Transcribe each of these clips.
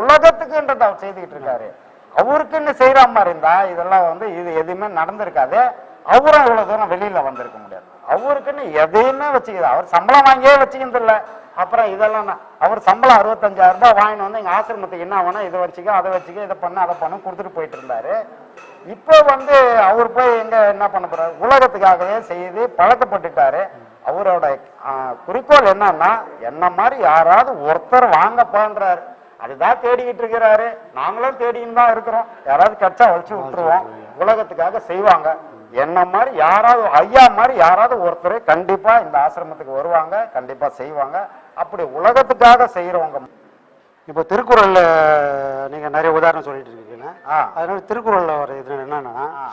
உலகத்துக்குன்றத அவர் செய்துக்கிட்டு இருக்காரு அவருக்குன்னு செய்யற மாதிரி இருந்தா இதெல்லாம் வந்து இது எதுவுமே நடந்திருக்காது. அவரும் இவ்வளவு தூரம் வெளியில வந்திருக்க முடியாது. அவருக்குன்னு எதையுமே வச்சுக்கிது அவர் சம்பளம் வாங்கியே வச்சுக்கிறது அப்புறம் இதெல்லாம் நான்- அவர் சம்பளம் அறுபத்தஞ்சாயிரம் ரூபாய் வாங்கிட்டு வந்து எங்க ஆசிரமத்துக்கு என்ன வேணும் இதை வச்சுக்க அதை வச்சுக்க இதை பண்ண அதை பண்ண கொடுத்துட்டு போயிட்டு இருந்தாரு. இப்போ வந்து அவர் போய் எங்க என்ன பண்ண போறாரு? உலகத்துக்காகவே செய்து பழக்கப்பட்டுட்டாரு. அவரோட குறிக்கோள் என்னன்னா என்ன மாதிரி யாராவது ஒருத்தர் வாங்கப்பான்றாரு. அதுதான் தேடிக்கிட்டு இருக்கிறாரு. நாங்களும் தேடின்னு தான் இருக்கிறோம். யாராவது கிடைச்சா வச்சு விட்டுருவோம். உலகத்துக்காக செய்வாங்க. என்ன மாதிரி யாராவது ஐயா மாதிரி யாராவது ஒருத்தர் கண்டிப்பா இந்த ஆசிரமத்துக்கு வருவாங்க. கண்டிப்பா செய்வாங்க. அப்படி உலகத்துக்காக செய்யறவங்க இப்போ திருக்குறள்ல நீங்க நிறைய உதாரணம் சொல்லிட்டு இருக்கீங்க. அதனால திருக்குறள்ல ஒரு இது என்னன்னா ஆ,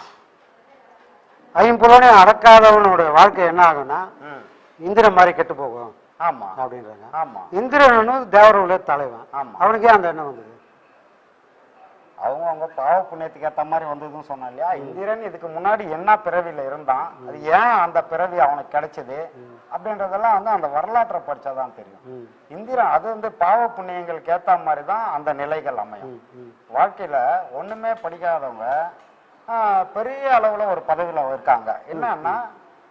ஐம்புலனே அடக்காதவனோட வாழ்க்கை என்ன ஆகும்னா ம், இந்திரன் மாதிரி கெட்டு போகும். ஆமா. அப்படின்றாங்க. ஆமா. இந்திரன் தேவருடைய தலைவன். ஆமா. அவனுக்கே அந்த எண்ணம் வந்தது. அவங்க அவங்க பாவ புண்ணியத்துக்கு ஏத்த மாதிரி வந்ததுன்னு சொன்னா இல்லையா? இந்திரன் இதுக்கு முன்னாடி என்ன பிறவியில இருந்தான்? அது ஏன் அந்த பிறவி அவனுக்கு கிடைச்சது? அப்படின்றதெல்லாம் வந்து அந்த வரலாற்றை படிச்சாதான் தெரியும். இந்திரன் அது வந்து பாவ புண்ணியங்களுக்கு ஏத்த மாதிரி தான் அந்த நிலைகள் அமையும். வாழ்க்கையில ஒண்ணுமே படிக்காதவங்க பெரிய அளவுல ஒரு பதவியில இருக்காங்க. என்னன்னா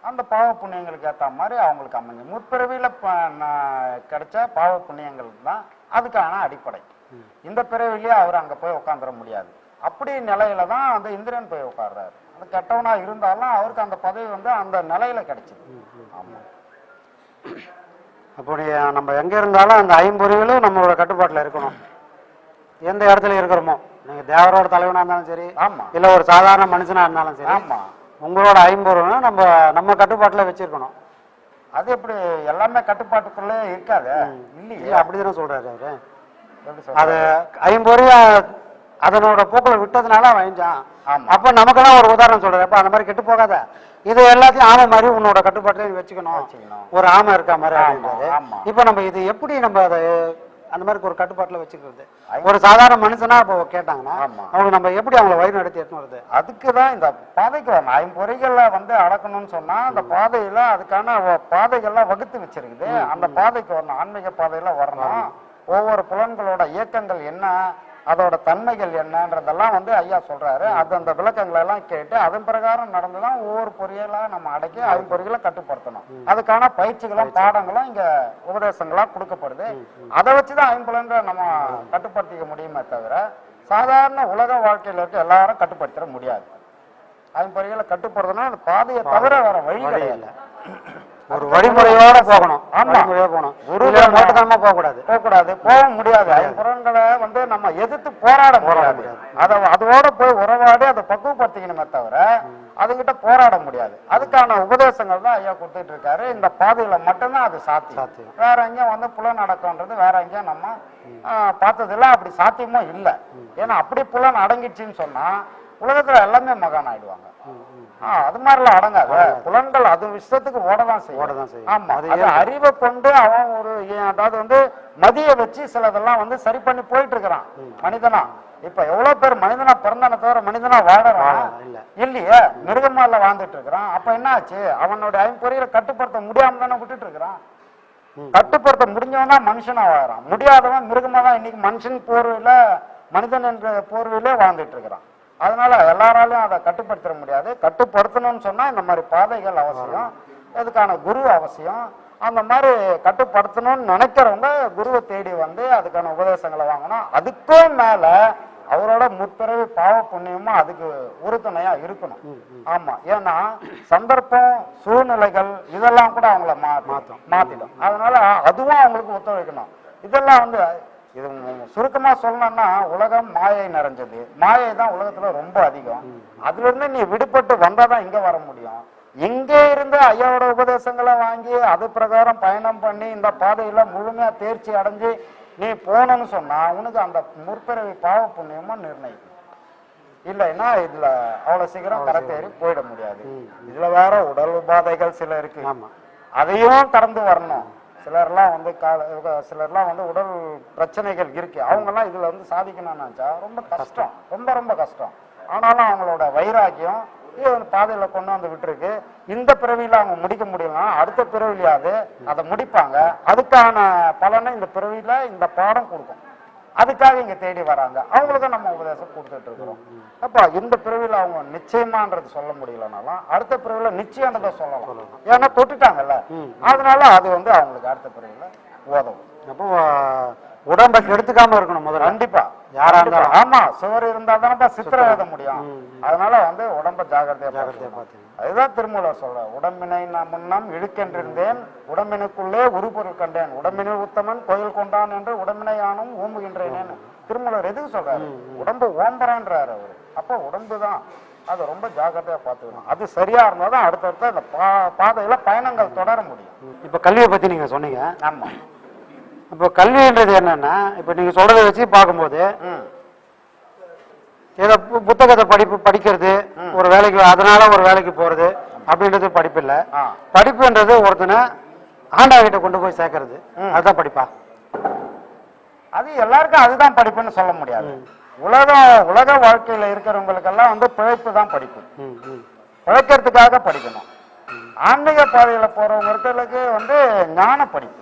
அந்த பாவ புண்ணியங்களுக்கு ஏத்த மாதிரி அவங்களுக்கு அமைஞ்சு. முற்பிறவியில கிடைச்ச பாவ புண்ணியங்கள் தான் அதுக்கான அடிப்படை. இந்த பிறவிலேயே அவர் அங்க போய் உட்காந்துட முடியாது. அப்படி நிலையில தான் அந்த இந்திரன் போய் உட்கார்றாரு அது கெட்டவனா இருந்தாலும் அவருக்கு அந்த பதவி வந்து அந்த நிலையில கிடைச்சது. ஆமா. அப்படி நம்ம எங்க இருந்தாலும் அந்த ஐம்பொறிகளும் நம்மளோட கட்டுப்பாட்டுல இருக்கணும். எந்த இடத்துல இருக்கிறோமோ. நீங்க தேவரோட தலைவனா இருந்தாலும் சரி ஆமா. இல்ல ஒரு சாதாரண மனுஷனா இருந்தாலும் சரி ஆமா. உங்களோட ஐம்பொருளும் நம்ம நம்ம கட்டுப்பாட்டுல வச்சிருக்கணும். அது எப்படி எல்லாமே கட்டுப்பாட்டுக்குள்ளே இருக்காது? இல்லையே? இல்ல அப்படிதானே சொல்றாரு அவரு. அது ஐம்பொறிய அதனோட போக்குல விட்டதுனால அவன் அழிஞ்சான் அப்ப நமக்கெல்லாம் ஒரு உதாரணம் சொல்றாரு. அப்ப அந்த மாதிரி கெட்டு போகாத. இது எல்லாத்தையும் ஆமை மாதிரி உன்னோட கட்டுப்பாட்டுல வச்சுக்கணும். ஒரு ஆமை இருக்கா மாதிரி அப்படின்றாரு. இப்ப நம்ம இது எப்படி நம்ம அதை அந்த மாதிரி ஒரு கட்டுப்பாட்டுல வச்சுக்கிறது. ஒரு சாதாரண மனுஷனா இப்போ கேட்டாங்கன்னா. அவங்க நம்ம எப்படி அவங்கள வழி நடத்தி எடுத்துன்னு வருது? அதுக்கு தான் இந்த பாதைக்கு வரணும் ஐம்பொறிகளை வந்து அடக்கணும்னு சொன்னா அந்த பாதையில அதுக்கான பாதைகள்லாம் வகுத்து வச்சிருக்குது. அந்த பாதைக்கு வரணும். ஆன்மீக பாதையில வரணும். ஒவ்வொரு புலன்களோட இயக்கங்கள் என்ன? அதோட தன்மைகள் என்னன்றதெல்லாம் வந்து ஐயா சொல்றாரு. அது அந்த விளக்கங்களை எல்லாம் கேட்டு அதன் பிரகாரம் நடந்துதான் ஒவ்வொரு பொறியலா நம்ம அடக்கி ஐம்பொறிகளை கட்டுப்படுத்தணும். அதுக்கான பயிற்சிகளும் பாடங்களும் இங்க உபதேசங்களா கொடுக்கப்படுது. அதை வச்சுதான் ஐம்புலன்களை நம்ம கட்டுப்படுத்திக்க முடியுமே தவிர சாதாரண உலக வாழ்க்கையில இருக்க எல்லாரும் கட்டுப்படுத்திட முடியாது. ஐம்பொறிகளை கட்டுப்படுத்தணும் அந்த பாதையை தவிர வேற வழி கிடையாது. ஒரு வழிமுறையோட போகணும். ஆமா. வழிமுறையோட போகணும். குரு ஒரு மோட்டத்தனமா போக கூடாது போகக்கூடாது. போக முடியாது. ஐம்புறங்களை வந்து நம்ம எதிர்த்து போராட முடியாது. அதை அதோட போய் உறவாடி அதை பக்குவப்படுத்திக்கணுமே தவிர அதுகிட்ட போராட முடியாது. அதுக்கான உபதேசங்கள் தான் ஐயா கொடுத்துட்டு இருக்காரு. இந்த பாதையில மட்டும்தான் அது சாத்தியம். வேற எங்கேயும் வந்து புலன் அடக்கம்ன்றது வேற எங்கேயும் நம்ம பார்த்ததில்ல. அப்படி சாத்தியமும் இல்லை. ஏன்னா அப்படி புலன் அடங்கிடுச்சுன்னு சொன்னா உலகத்துல எல்லாமே மகான் ஆயிடுவாங்க. அது மாதிரிலாம் அடங்காது. புலன்கள் அது விஷயத்துக்கு ஓடதான் செய்யும். ஓடதான் செய்யும். ஆமா அது அறிவை கொண்டு அவன் ஒரு அதாவது வந்து மதிய வச்சு சிலதெல்லாம் வந்து சரி பண்ணி போயிட்டு இருக்கிறான் மனிதனா. இப்ப எவ்வளவு பேர் மனிதனா பிறந்தான தவிர மனிதனா வாழறான். இல்லையே? மிருகமால வாழ்ந்துட்டு இருக்கிறான் அப்ப என்ன ஆச்சு? அவனுடைய ஐம்பொறியில கட்டுப்படுத்த முடியாம தானே விட்டுட்டு இருக்கிறான் கட்டுப்படுத்த முடிஞ்சவன் தான் மனுஷனா வாழறான். முடியாதவன் மிருகமா தான் இன்னைக்கு மனுஷன் போர்வையில மனிதன் என்ற போர்வையிலே வாழ்ந்துட்டு இருக்கிறான் அதனால எல்லாராலையும் அதை கட்டுப்படுத்த முடியாது. கட்டுப்படுத்தணும்னு சொன்னா இந்த மாதிரி பாதைகள் அவசியம். அதுக்கான குரு அவசியம். அந்த மாதிரி கட்டுப்படுத்தணும்னு நினைக்கிறவங்க குருவை தேடி வந்து அதுக்கான உபதேசங்களை வாங்கணும். அதுக்கும் மேல அவரோட முற்பிறவி பாவ புண்ணியமும் அதுக்கு உறுதுணையா இருக்கணும். ஆமா. ஏன்னா சந்தர்ப்பம் சூழ்நிலைகள் இதெல்லாம் கூட அவங்கள மாற்றும் மாத்திடும். அதனால அதுவும் அவங்களுக்கு ஒத்துழைக்கணும். இதெல்லாம் வந்து இது மு- சுருக்கமா சொல்லணும்னா உலகம் மாயை நிறைஞ்சது. மாயை தான் உலகத்துல ரொம்ப அதிகம். அதுல இருந்து நீ விடுபட்டு வந்தாதான் இங்க வர முடியும். இங்கே இருந்து ஐயாவோட உபதேசங்களை வாங்கி அது பிரகாரம் பயணம் பண்ணி இந்த பாதையில முழுமையா தேர்ச்சி அடைஞ்சு நீ போகணும்னு சொன்னா உனக்கு அந்த முற்பிறவி பாவ புண்ணியமும் நிர்ணயிக்கும். இல்லைன்னா இதுல அவ்வளவு சீக்கிரம் கரத்தேறி போயிட முடியாது. இதுல வேற உடல் உபாதைகள் சில இருக்கு. அதையும் கடந்து வரணும். சிலர்லாம் வந்து கால சிலர்லாம் வந்து உடல் பிரச்சனைகள் இருக்கு. அவங்கெல்லாம் இதுல வந்து சாதிக்கணும்னு நினைச்சா ரொம்ப கஷ்டம். ரொம்ப ரொம்ப கஷ்டம். ஆனாலும் அவங்களோட வைராக்கியம் பாதையில கொண்டு வந்து விட்டுருக்கு. இந்த பிறவியில அவங்க முடிக்க முடியலன்னா அடுத்த பிறவிலையாவது அதை முடிப்பாங்க. அதுக்கான பலனை இந்த பிறவியில இந்த பாடம் கொடுக்கும். அதுக்காக இங்க தேடி வராங்க. அவங்களுக்கும் நம்ம உபதேசம் கொடுத்துட்டு இருக்கிறோம். அப்ப இந்த பிரிவில் அவங்க நிச்சயமான்றது சொல்ல முடியலனாலும் அடுத்த பிரிவில் நிச்சயன்றதை சொல்லலாம். ஏன்னா தொட்டுட்டாங்கல்ல. அதனால அது வந்து அவங்களுக்கு அடுத்த பிரிவில் உதவும். அப்போ உடம்பை கெடுத்துக்காம இருக்கணும் முதல்ல. கண்டிப்பா. யாரா. இருந்தாலும். ஆமா சுவர் இருந்தா தானப்பா சித்திரம் எழுத முடியும். அதனால வந்து உடம்ப ஜாகிரதையா பார்த்துக்கணும். பார்த்துக்கணும். அதுதான் திருமூலர் சொல்ற உடம்பினை நான் முன்னம் இழுக்கென்றிருந்தேன் உடம்பினுக்குள்ளே உருப்பொருள் கண்டேன். உடம்பினில் உத்தமன் கோயில் கொண்டான் என்று உடம்பினை யானும் ஓம்புகின்றேனேன்னு திருமூலர் எதுக்கு சொல்றாரு? உடம்பு ஓம்புறேன்றாரு அவரு. அப்ப உடம்பு தான். அதை ரொம்ப ஜாக்கிரதையா பார்த்துக்கணும். அது சரியா இருந்தா தான் அடுத்தடுத்த அந்த பாதையில பயணங்கள் தொடர முடியும். இப்போ கல்வியை பத்தி நீங்க சொன்னீங்க. ஆமா. இப்போ கல்வின்றது என்னன்னா இப்போ நீங்க சொல்றதை வச்சு பார்க்கும்போது ம். ஏதோ புத்தகத்தை படிப்பு படிக்கிறது ஒரு வேலைக்கு அதனால ஒரு வேலைக்கு போறது அப்படின்றது படிப்பு இல்ல படிப்புன்றது ஒருத்தனை ஆண்டாங்கிட்ட கொண்டு போய் சேர்க்கறது. அதுதான் படிப்பா. அது எல்லாருக்கும் அதுதான் படிப்புன்னு சொல்ல முடியாது. உலக உலக வாழ்க்கையில இருக்கிறவங்களுக்கெல்லாம் வந்து பிழைப்பு தான் படிப்பு. ம், ம். பிழைக்கிறதுக்காக படிக்கணும். ஆன்மீக பாதையில போறவங்களுக்கு வந்து ஞான படிப்பு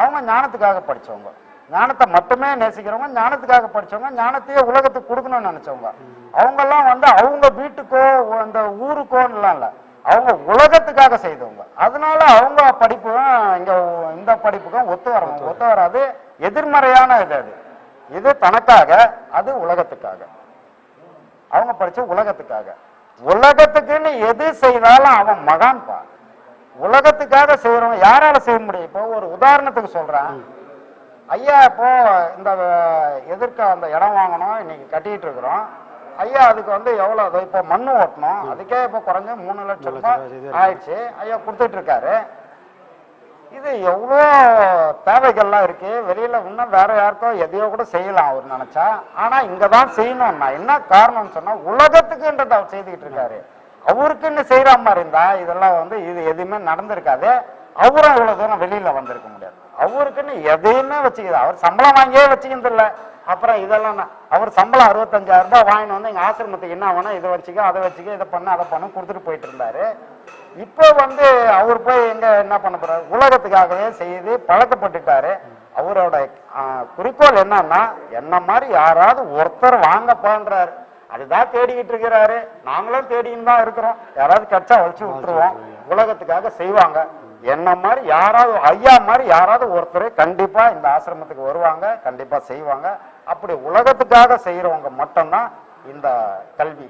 அவங்க ஞானத்துக்காக படிச்சவங்க. ஞானத்தை மட்டுமே நேசிக்கிறவங்க ஞானத்துக்காக படிச்சவங்க ஞானத்தையே உலகத்துக்கு கொடுக்கணும்னு நினைச்சவங்க. அவங்கெல்லாம் வந்து அவங்க வீட்டுக்கோ அந்த ஊருக்கோன்னு இல்ல. அவங்க உலகத்துக்காக செய்தவங்க. அதனால அவங்க படிப்பும் இங்க இந்த படிப்புக்கும் ஒத்து வரணும் ஒத்து வராது. எதிர்மறையான இது அது. இது தனக்காக அது உலகத்துக்காக. அவங்க படிச்ச உலகத்துக்காக. உலகத்துக்குன்னு எது செய்தாலும் அவன் மகான்பா உலகத்துக்காக செய்யறவன் யாரால செய்ய முடியும்? இப்போ ஒரு உதாரணத்துக்கு சொல்றேன். ஐயா இப்போ இந்த எதிர்க்க அந்த இடம் வாங்கணும் இன்னைக்கு கட்டிட்டு இருக்கிறோம். ஐயா அதுக்கு வந்து எவ்வளவு இப்போ மண்ணு ஓட்டணும். அதுக்கே இப்போ குறைஞ்ச மூணு லட்சம் ரூபாய் ஆயிடுச்சு. ஐயா கொடுத்துட்டு இருக்காரு. இது எவ்வளோ தேவைகள்லாம் இருக்கு. வெளியில இன்னும் வேற யாருக்கோ எதையோ கூட செய்யலாம் அவர் நினைச்சா. ஆனா இங்க தான் செய்யணும்னா என்ன காரணம்னு சொன்னா உலகத்துக்குன்றது அவர் செய்துக்கிட்டு இருக்காரு. அவருக்குன்னு செய்யற மாதிரி இருந்தா இதெல்லாம் வந்து இது எதுவுமே நடந்திருக்காது. அவரும் இவ்வளவு தூரம் வெளியில வந்திருக்க முடியாது. அவருக்குன்னு எதையுமே வச்சுக்கிறது அவர் சம்பளம் வாங்கியே வச்சுக்கிறது இல்ல. அப்புறம் இதெல்லாம் நான்- அவர் சம்பளம் அறுபத்தஞ்சாயிரம் ரூபாய் வாங்கினு வந்து எங்க ஆசிரமத்துக்கு என்ன வேணும் இதை வச்சுக்க அதை வச்சுக்க இதை பண்ண அதை பண்ண கொடுத்துட்டு போயிட்டு இருந்தாரு. இப்போ வந்து அவர் போய் எங்க என்ன பண்ண போறாரு? உலகத்துக்காகவே செய்து பழக்கப்பட்டுட்டாரு. அவரோட குறிக்கோள் என்னன்னா என்ன மாதிரி யாராவது ஒருத்தர் வாங்க போன்றாரு. அதுதான் தேடிக்கிட்டு இருக்கிறாரு. நாங்களும் தேடின்னு தான் இருக்கிறோம். யாராவது கிடைச்சா வச்சு விட்டுருவோம். உலகத்துக்காக செய்வாங்க. என்ன மாதிரி யாராவது ஐயா மாதிரி யாராவது ஒருத்தர் கண்டிப்பா இந்த ஆசிரமத்துக்கு வருவாங்க. கண்டிப்பா செய்வாங்க. அப்படி உலகத்துக்காக செய்யறவங்க மட்டும்தான் இந்த கல்வி.